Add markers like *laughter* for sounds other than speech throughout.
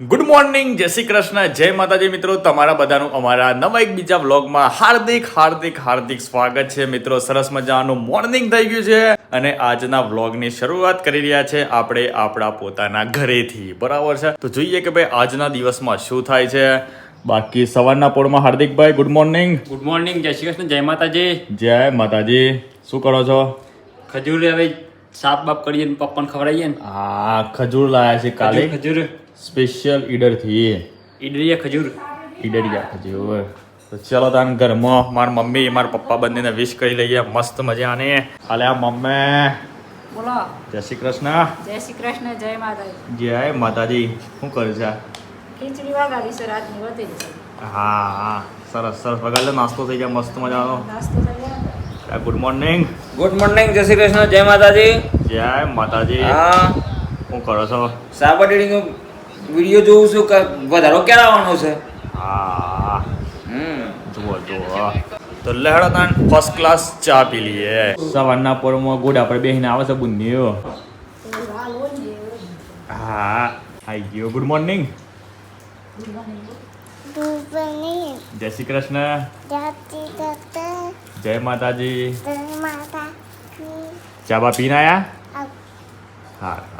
Good morning જય શ્રી કૃષ્ણ જય માતાજી મિત્રો તમારા બધાનું અમારા નવા એક બીજા વ્લોગમાં હાર્દિક હાર્દિક હાર્દિક સ્વાગત છે. મિત્રો સરસ મજાનું મોર્નિંગ થઈ ગયું છે અને આજના વ્લોગની શરૂઆત કરી રહ્યા છે આપણે આપણા પોતાના ઘરેથી. બરાબર છે? તો જોઈએ કે ભાઈ આજના દિવસમાં શું થાય છે? બાકી સવારના પોળમાં હાર્દિકભાઈ ગુડ મોર્નિંગ ગુડ મોર્નિંગ જય શ્રી કૃષ્ણ જય માતાજી. જય માતાજી. શું કરો છો? ખજૂર હવે સાફ બાપ કરીએ પપ્પાને ખવડાવીએ ને. આ ખજૂર લાયા છે કાલે. ખજૂર. સ્પેશિયલ ઈડરથી ઈડરિયા ખજૂર. ઈડરિયા ખજૂર. તો ચલો તાન ઘરમાં મારા મમ્મી મારા પપ્પા બંનેને વિશ કરી લઈએ. મસ્ત મજાની. હાલે આ મમ્મી. બોલો. જય શ્રી કૃષ્ણ. જય શ્રી કૃષ્ણ જય માતાજી. જય માતાજી. શું કરે છે? ખીચડી વગાડી છે રાતની વધેલી છે હા હા. સરસ સરસ. વગાડે નાસ્તો થઈ જાય મસ્ત મજાનો. નાસ્તો થઈ જાય. ગુડ મોર્નિંગ ગુડ મોર્નિંગ જય શ્રી કૃષ્ણ જય માતાજી. જય માતાજી. હા. શું કરો છો? સાબરડેડીનો વીડિયો જોઉં છું કે વધારો ક્યારે આવવાનો છે? હા. હમ. જુઓ જુઓ. તો લહેડો તાન ફર્સ્ટ ક્લાસ ચા પી લઈએ. સવારના પોરમાં ગોડા પર બેસીને આવે છે બુંદીઓ. હા આઈ ગયો. ગુડ મોર્નિંગ જય શ્રી કૃષ્ણ. જય માતાજી. માતા ચા બા પીને આયા? હા.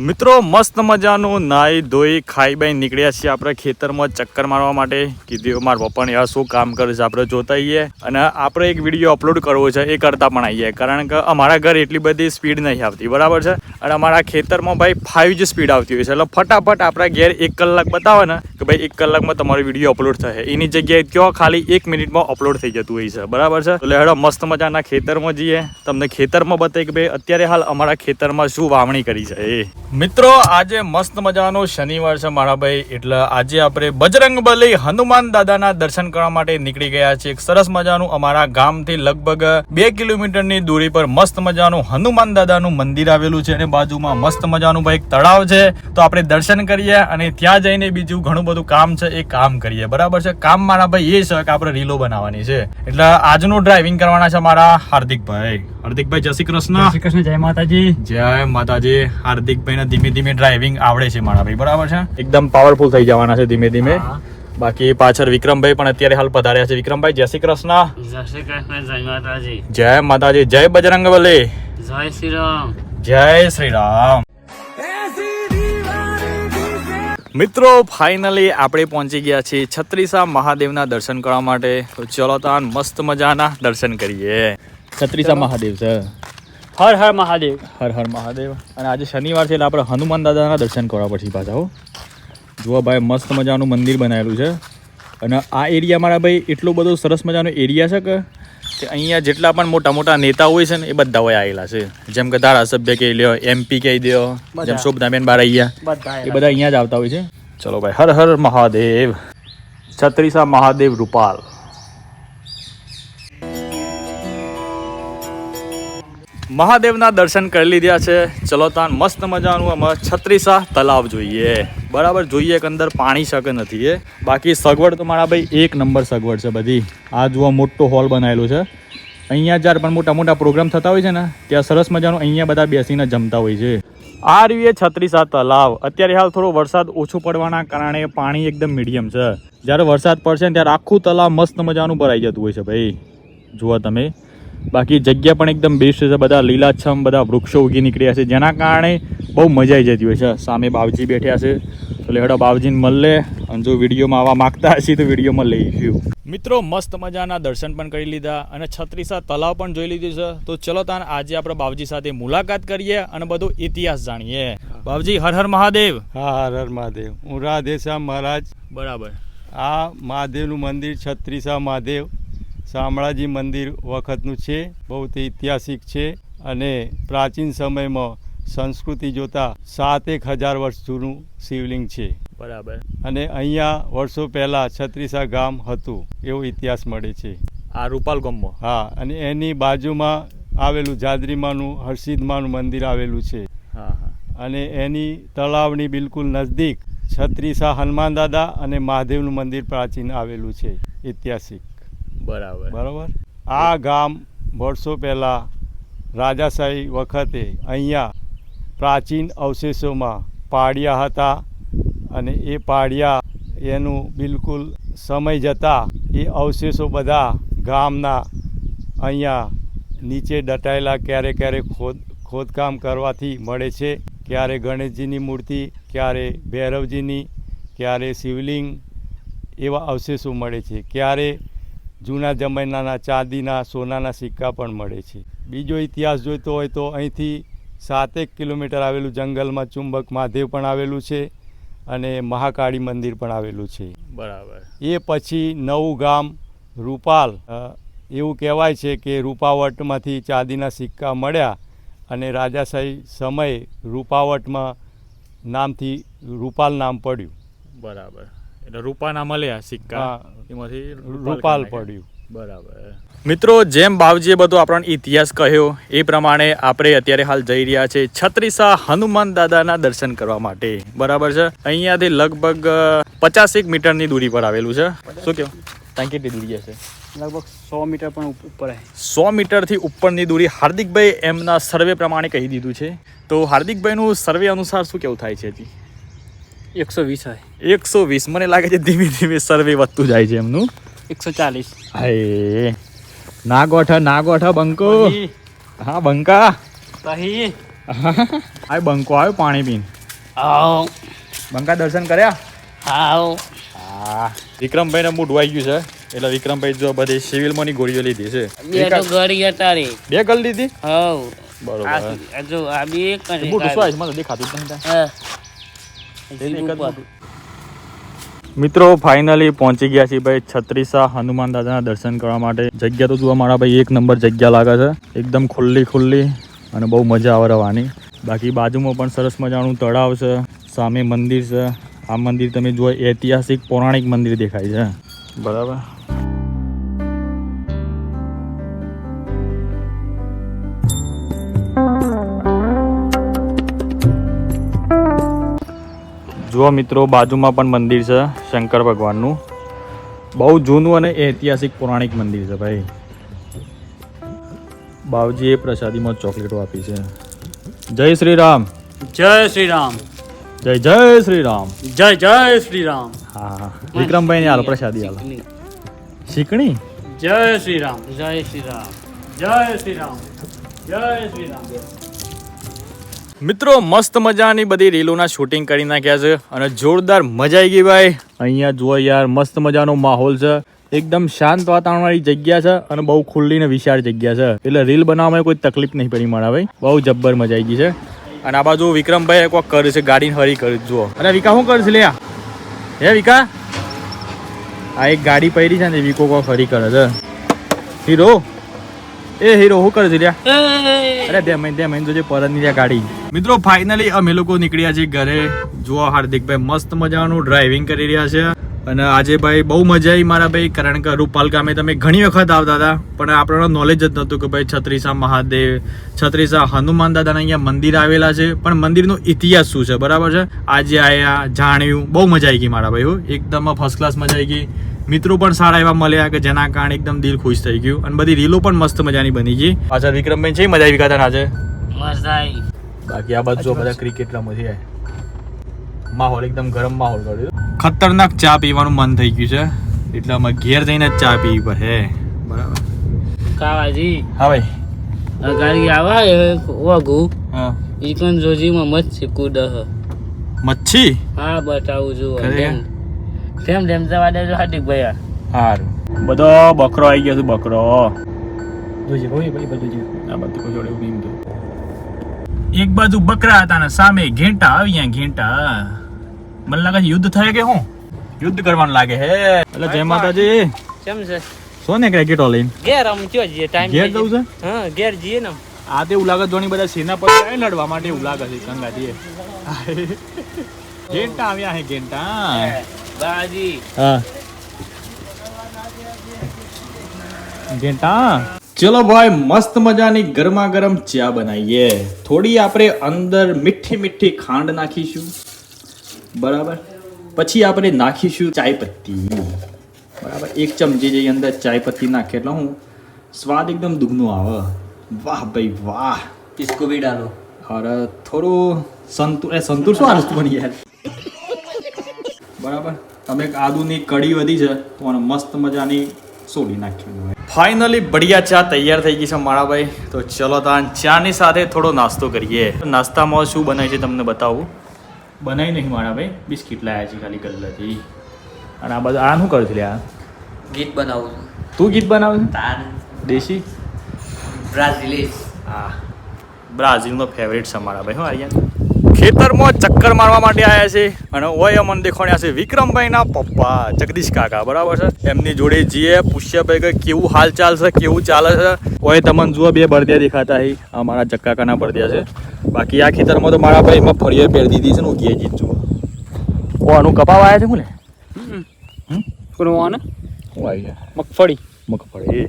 મિત્રો, મસ્ત મજાનું નાહી ધોઈ ખાઈ બાઈ નીકળ્યા છીએ આપણે ખેતરમાં ચક્કર મારવા માટે. કીધું મારા પપ્પાને, યાર, શું કામ કરે છે? આપણે જોતા આવીએ અને આપણે એક વીડિયો અપલોડ કરવો છે, એ કરતા પણ આવીએ કારણ કે અમારા ઘર એટલી બધી સ્પીડ નહીં આવતી, બરાબર છે? અને અમારા ખેતરમાં ભાઈ ફાઇવ જ સ્પીડ આવતી હોય છે. એટલે ફટાફટ આપણા ઘેર એક કલાક બતાવે ને, કે ભાઈ એક કલાકમાં તમારો વીડિયો અપલોડ થશે. એની જગ્યાએ કયો ખાલી એક મિનિટમાં અપલોડ થઈ જતું હોય છે, બરાબર છે? એટલે હેડો, મસ્ત મજાના ખેતરમાં જઈએ. તમને ખેતરમાં બતાવી કે ભાઈ, અત્યારે હાલ અમારા ખેતરમાં શું વાવણી કરી છે? એ. મિત્રો, આજે મસ્ત મજાનો શનિવાર છે મારા ભાઈ, એટલે આજે આપણે બજરંગ બલી હનુમાન દાદાના દર્શન કરવા માટે નીકળી ગયા છે એક સરસ મજાનું અમારા ગામથી લગભગ બે કિલોમીટરની દૂરી પર મસ્ત મજાનું હનુમાન દાદાનું મંદિર આવેલું છે અને બાજુમાં મસ્ત મજાનું ભાઈ એક તળાવ છે. તો આપણે દર્શન કરીએ અને ત્યાં જઈને બીજું ઘણું બધું કામ છે એ કામ કરીએ. બરાબર છે? કામ મારા ભાઈ એ છે કે આપણે રીલો બનાવવાની છે. એટલે આજનું ડ્રાઇવિંગ કરવાના છે મારા હાર્દિકભાઈ. હાર્દિકભાઈ જય શ્રી કૃષ્ણ. જય શ્રી કૃષ્ણ જય માતાજી. જય માતાજી. હાર્દિકભાઈને ધીમે ધીમે ડ્રાઇવિંગ આવડે છે મારા ભાઈ બરાબર છે? એકદમ પાવરફુલ થઈ જવાના છે ધીમે ધીમે. બાકી પાછળ વિક્રમભાઈ પણ અત્યારે હાલ પધાર્યા છે. વિક્રમભાઈ જય શ્રી કૃષ્ણ. જય શ્રી કૃષ્ણ જય માતાજી. જય માતાજી. જય બજરંગ બલી જય શ્રી રામ. જય શ્રી રામ. મિત્રો ફાઇનલી આપણે પહોંચી ગયા છીએ છત્રીસા મહાદેવના દર્શન કરવા માટે. તો ચલો તાન મસ્ત મજાના દર્શન કરીએ. છત્રીસા મહાદેવ છે. હર હર મહાદેવ. હર હર મહાદેવ. અને આજે શનિવાર છે એટલે આપણે હનુમાન દાદાના દર્શન કરવા પછી પાછા હો. જુઓ ભાઈ મસ્ત મજાનું મંદિર બનાવેલું છે. અને આ એરિયા મારા ભાઈ એટલો બધો સરસ મજાનો એરિયા છે કે કે અહીંયા જેટલા પણ મોટા મોટા નેતા હોય છે ને એ બધા હોય આવેલા છે. જેમ કે ધારાસભ્ય કહી લ્યો એમપી કહી દો જેમ શોભનાબેન બાર અહીંયા એ બધા અહીંયા જ આવતા હોય છે. ચલો ભાઈ હર હર મહાદેવ. છત્રીસા મહાદેવ રૂપાલ. મહાદેવના દર્શન કરી લીધા છે. ચલો તાન મસ્ત મજાનું અમે છત્રીસા તલાવ જોઈએ. બરાબર, જોઈએ કે અંદર પાણી શકે નથી એ. બાકી સગવડ તો મારા ભાઈ એક નંબર સગવડ છે બધી. આ જુઓ મોટો હોલ બનાવેલો છે. અહીંયા જ્યારે પણ મોટા મોટા પ્રોગ્રામ થતા હોય છે ને, ત્યાં સરસ મજાનું અહીંયા બધા બેસીને જમતા હોય છે. આ રહ્યું એ છત્રીસા તલાવ. અત્યારે હાલ થોડો વરસાદ ઓછો પડવાના કારણે પાણી એકદમ મીડિયમ છે. જ્યારે વરસાદ પડશે ને, ત્યારે આખું તલાવ મસ્ત મજાનું ભરાઈ જતું હોય છે ભાઈ. જુઓ તમે. બાકી જગ્યા પણ એકદમ બેસ્ટ છે બધા લીલાછમ બધા વૃક્ષો ઉગી નીકળ્યા છે જેના કારણે બહુ મજા આવી જતી હોય છે. સામે બાવજી બેઠ્યા છે. તો લેડો બાવજીને મળે અને જો વિડીયોમાં આવવા માગતા હશે તો વિડીયોમાં લઈ ગયું. મિત્રો મસ્ત મજાના દર્શન પણ કરી લીધા અને છત્રીસા તલાવ પણ જોઈ લીધું છે. તો ચલો તાન આજે આપણે બાવજી સાથે મુલાકાત કરીએ અને બધો ઇતિહાસ જાણીએ. બાવજી હર હર મહાદેવ. હા હર હર મહાદેવ. હું રાધેશ્યામ મહારાજ. બરાબર. આ મહાદેવનું મંદિર છત્રીસા મહાદેવ. શામળાજી મંદિર વખતનું છે બહુ તે ઐતિહાસિક છે અને પ્રાચીન સમયમાં સંસ્કૃતિ જોતા સાત એક હજાર વર્ષ જૂનું શિવલિંગ છે. બરાબર. અને અહીંયા વર્ષો પહેલાં છત્રીસા ગામ હતું એવો ઇતિહાસ મળે છે. આ રૂપાલ ગમો હા અને એની બાજુમાં આવેલું જાદરીમાનું હર્ષિદમાનું મંદિર આવેલું છે. હા હા. અને એની તળાવની બિલકુલ નજદીક છત્રીસા હનુમાન દાદા અને મહાદેવનું મંદિર પ્રાચીન આવેલું છે ઐતિહાસિક. બરાબર. બરાબર? આ ગામ વર્ષો પહેલાં રાજાશાહી વખતે અહીંયા પ્રાચીન અવશેષોમાં પાડ્યા હતા અને એ પાડિયા એનું બિલકુલ સમય જતાં એ અવશેષો બધા ગામના અહીંયા નીચે દટાયેલા ક્યારે ક્યારે ખોદ, ખોદકામ કરવાથી મળે છે. ક્યારે ગણેશજીની મૂર્તિ, ક્યારે ભૈરવજીની, ક્યારે શિવલિંગ એવા અવશેષો મળે છે. ક્યારે જૂના જમાનાના ચાંદીના સોનાના સિક્કા પણ મળે છે. બીજો ઇતિહાસ જોઈતો હોય તો અહીંથી સાતેક કિલોમીટર આવેલું જંગલમાં ચુંબક મહાદેવ પણ આવેલું છે અને મહાકાળી મંદિર પણ આવેલું છે. બરાબર. એ પછી નવું ગામ રૂપાલ એવું કહેવાય છે કે રૂપાવટમાંથી ચાંદીના સિક્કા મળ્યા અને રાજાશાહી સમયે રૂપાવટમાં નામથી રૂપાલ નામ પડ્યું. બરાબર. એટલે રૂપાના મળ્યા સિક્કા. એમાંથી રૂપાલ પડ્યું. બરાબર. મિત્રો જેમ બાવજીએ બધો આપણને ઇતિહાસ કહ્યો એ પ્રમાણે આપણે અત્યારે હાલ જઈ રહ્યા છે છત્રીસા હનુમાન દાદાના દર્શન કરવા માટે. બરાબર છે? અહીંયાથી લગભગ પચાસેક મીટરની દૂરી પર આવેલું છે. શું કેવું ત્યાં કેટલી દૂરી છે લગભગ સો મીટર પણ ઉપર સો મીટરથી ઉપરની દૂરી. હાર્દિકભાઈ એમના સર્વે પ્રમાણે કહી દીધું છે. તો હાર્દિકભાઈનું સર્વે અનુસાર શું કેવું થાય છે હજી એકસો વીસ હોય. એકસો વીસ. મને લાગે છે ધીમે ધીમે સર્વે વધતું જાય છે એમનું. એકસો ચાલીસ. હાય. ના ગોઠ ના ગોઠ બંકો હા બંકા. તહી હા બંકો આવ્યો પાણી પીન. આવ. બંકા દર્શન કર્યા? આવ. હા. વિક્રમભાઈને મોઢું આવી ગયું છે. એટલે વિક્રમભાઈ જો બધી સિવિલમાંની ગોળીઓ લીધી છે. બે તો બે ગલ લીધી? હવ બરોબર. જો આ બે એક દેખાતું મિત્રો ફાઇનલી પહોંચી ગયા છીએ ભાઈ છત્રીસા હનુમાન દાદાના દર્શન કરવા માટે. જગ્યા તો જોવા મારા ભાઈ એક નંબર જગ્યા લાગે છે. એકદમ ખુલ્લી ખુલ્લી અને બહુ મજા આવે રહેવાની. બાકી બાજુમાં પણ સરસ મજાનું તળાવ છે સામે મંદિર છે. આ મંદિર તમે જુઓ ઐતિહાસિક પૌરાણિક મંદિર દેખાય છે. બરાબર? જુઓ મિત્રો બાજુમાં પણ મંદિર છે શંકર ભગવાનનું. બહુ જૂનું અને ઐતિહાસિક પૌરાણિક મંદિર છે ભાઈ. બાવજીએ પ્રસાદીમાં ચોકલેટો આપી છે. જય શ્રી રામ જય શ્રી રામ જય જય શ્રી રામ જય જય શ્રી રામ હા હા. વિક્રમભાઈ ને હાલ પ્રસાદી હાલ. શીકણી જય શ્રી રામ જય શ્રી રામ જય શ્રી રામ જય શ્રી રામ મિત્રો, મસ્ત મજાની બધી રીલોના શૂટિંગ કરી નાખ્યા છે અને જોરદાર મજા આવી ગઈ ભાઈ. અહીંયા જુઓ યાર, મસ્ત મજાનો માહોલ છે. એકદમ શાંત વાતાવરણ વાળી જગ્યા છે અને બહુ ખુલ્લી ને વિશાળ જગ્યા છે. એટલે રીલ બનાવવામાં કોઈ તકલીફ નહીં પડી મારા ભાઈ. બહુ જબ્બર મજા આવી ગઈ છે. અને આ બાજુ વિક્રમભાઈ કોક કરે છે ગાડીને હરી કરી, જુઓ. અરે વિકા, શું કરે છે લ્યા? હે વિકા? આ એક ગાડી પડી છે ને, વિકો કોક હરી કરે છે. હીરો? એ હીરો હું કરે છે લ્યા. અરે બે મહિને બે મહિને જોજે પરતની ગાડી. મિત્રો ફાઇનલી અમે લોકો નીકળ્યા છીએ ઘરે. જુઓ હાર્દિકભાઈ મસ્ત મજાનું ડ્રાઇવિંગ કરી રહ્યા છે. અને આજે ભાઈ બહુ મજા આવી મારા ભાઈ કારણ કે રૂપાલ ગામે તમે ઘણી વખત આવતા હતા. પણ આપણને નોલેજ જ નહોતું કે ભાઈ છત્રીસા મહાદેવ છત્રીસા હનુમાન દાદાના અહીંયા મંદિર આવેલા છે. પણ મંદિરનો ઇતિહાસ શું છે? બરાબર છે? આજે આયા જાણ્યું. બહુ મજા આવી ગઈ મારા ભાઈ હો. એકદમ ફર્સ્ટ ક્લાસ મજા આવી ગઈ. મિત્રો પણ સારા એવા મળ્યા કે જેના કારણે એકદમ દિલ ખુશ થઈ ગયું. અને બધી રીલો પણ મસ્ત મજાની બની ગઈ. પાછળ વિક્રમબેન છે મજા આવી ગયા આજે? બાકી આ બાજુ બધા ક્રિકેટ રમે છે માહોલ એકદમ ગરમ માહોલ કર્યો. ખતરનાક ચા પીવાનું મન થઈ ગયું છે. એટલે અમે ઘેર જઈને જ ચા પીવી પડે બરાબર. કાવાજી હા ભાઈ. આવા વગુ હા. ઈકન જોજીમાં મચ્છી કૂદ હ. મચ્છી? હા બતાવું છું કરે? જેમ જવા દેજો હાર્દિક ભૈયા સારું બધો બકરો આવી ગયો છે બકરો. જોજે હોય ભાઈ બધું જે આ બધું જોડે ઊભી તો એક બાજુ બકરા હતા ને સામે ઘેંટા આવ્યા ઘેંટા. મને લાગે છે યુદ્ધ થાય કે હું યુદ્ધ કરવાનું લાગે હે એટલે જય માતાજી. કેમ છે? સોને ને ક્રિકેટો લઈને ઘેર આમ ચો જે ટાઈમ ઘેર જવું છે હા ઘેર જઈએ ને આ તે ઉલાગત જોણી બધા સેનાપતિ આવે લડવા માટે ઉલાગત લાગે છે સંગાતી *laughs* ઘેંટા આવ્યા હે ઘેંટા. ચલો ભાઈ મસ્ત મજાની ગરમા ગરમ ચા બનાવીએ. થોડી આપણે અંદર મીઠી મીઠી ખાંડ નાખીશું. બરાબર? પછી આપણે નાખીશું ચાય બરાબર? એક ચમચી જે અંદર ચાયપત્તી નાખે એટલે હું સ્વાદ એકદમ દૂધનો આવે. વાહ ભાઈ વાહ. ઇસકો બી ડાલો. અરે થોડું સંતુર સંતુર શું આરસ્તું બની બરાબર? તમે એક આદુની કડી વધી છે તો મને મસ્ત મજાની સોડી નાખી ફાઇનલી બઢિયા ચા તૈયાર થઈ ગઈ છે મારા ભાઈ તો ચલો તાન ચાની સાથે થોડો નાસ્તો કરીએ. નાસ્તામાં શું બનાવ્યું છે તમને બતાવું? બનાવી નહીં મારા ભાઈ બિસ્કિટ લાયા છે ખાલી ગલ્લાથી. અને આ બધા આ શું કરું છું આ ગીત બનાવું છું. તું ગીત બનાવું તાન. દેશી? બ્રાઝિલીસ. હા. બ્રાઝિલનો ફેવરેટ છે મારા ભાઈ હું આર્યન. ખેતરમાં ચક્કર મારવા માટે આવ્યા છે અને ઓય અમને દેખાણ્યા છે વિક્રમભાઈના પપ્પા જગદીશ કાકા બરાબર છે? એમની જોડે જઈએ પૂછ્યા ભાઈ કે કેવું હાલ ચાલ છે કેવું ચાલે છે? ઓય તમને જુઓ બે બળદિયા દેખાતા હી આ મારા ચક્કાકાના બળદિયા છે. બાકી આ ખેતરમાં તો મારા ભાઈ એમાં ફળીએ પહેરી દીધી છે ને ઉગીએ જીત જુઓ. ઓ આનું કપાવ આવ્યા છે હું ને હું આવી ગયા. મગફળી. મગફળી.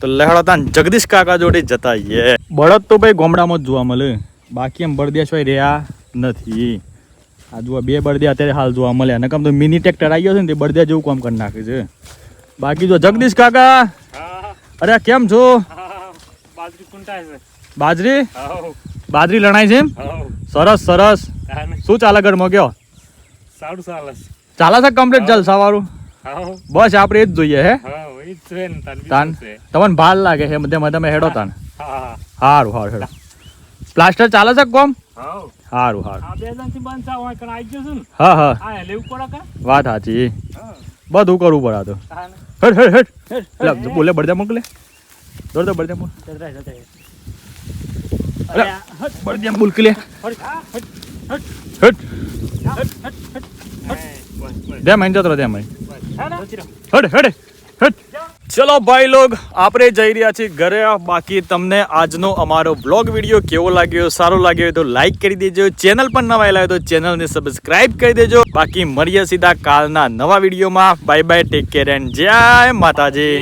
તો લહેડાતા જગદીશ કાકા જોડે જતા આઈએ. બળદ તો ભાઈ ગોમડામાં જ જોવા મળે. બાકી એમ બળદિયા સિવાય રહ્યા નથી. આ જુઓ બે બળદિયા અત્યારે હાલ જોવા મળ્યા. અને કમ તો મિની ટ્રેક્ટર આવી ગયો છે ને તે બળદિયા જેવું કામ કરી નાખે છે. બાકી જો જગદીશ કાકા અરે કેમ છો? બાજરી બાજરી? લણાય છે એમ? સરસ સરસ. શું ચાલે ઘરમાં કયો? સારું ચાલે ચાલે છે કમ્પ્લીટ ચાલ સવારું? બસ આપણે એ જ જોઈએ હે? છે તાન છે? તમને ભાર લાગે છે મધ્ય તમે હેડો તાન. હા હા સારું સારું હેડો. પ્લાસ્ટર ચાલે છે કોમ હાઉ સારું સારું આ બે જણથી બંધ થા હોય કણ આવી ગયો છું ને હા હા આ લેવું પડે કા વાત સાચી હા બધું કરવું પડે આ તો તાન હટ હટ હટ એટલે બોલે બળદા મોકલે દોડ દો બળદા મોક જતરાય જતરાય અરે બળદા મોકલે ફરી હા હટ હટ બસ બસ દે મહિન જતો દે મહિન હા ને બચી રહો. હટ હટ હટ ચલો ભાઈ લોગ, આપણે જઈ રહ્યા છીએ ઘરે. બાકી તમને આજનો અમારો બ્લોગ વીડિયો કેવો લાગ્યો, સારો લાગ્યો તો લાઈક કરી દેજો. ચેનલ પણ નવા લાગે તો ચેનલને સબસ્ક્રાઇબ કરી દેજો. બાકી મળીએ સીધા કાલના નવા વિડીયોમાં. Bye bye take care and જય માતાજી.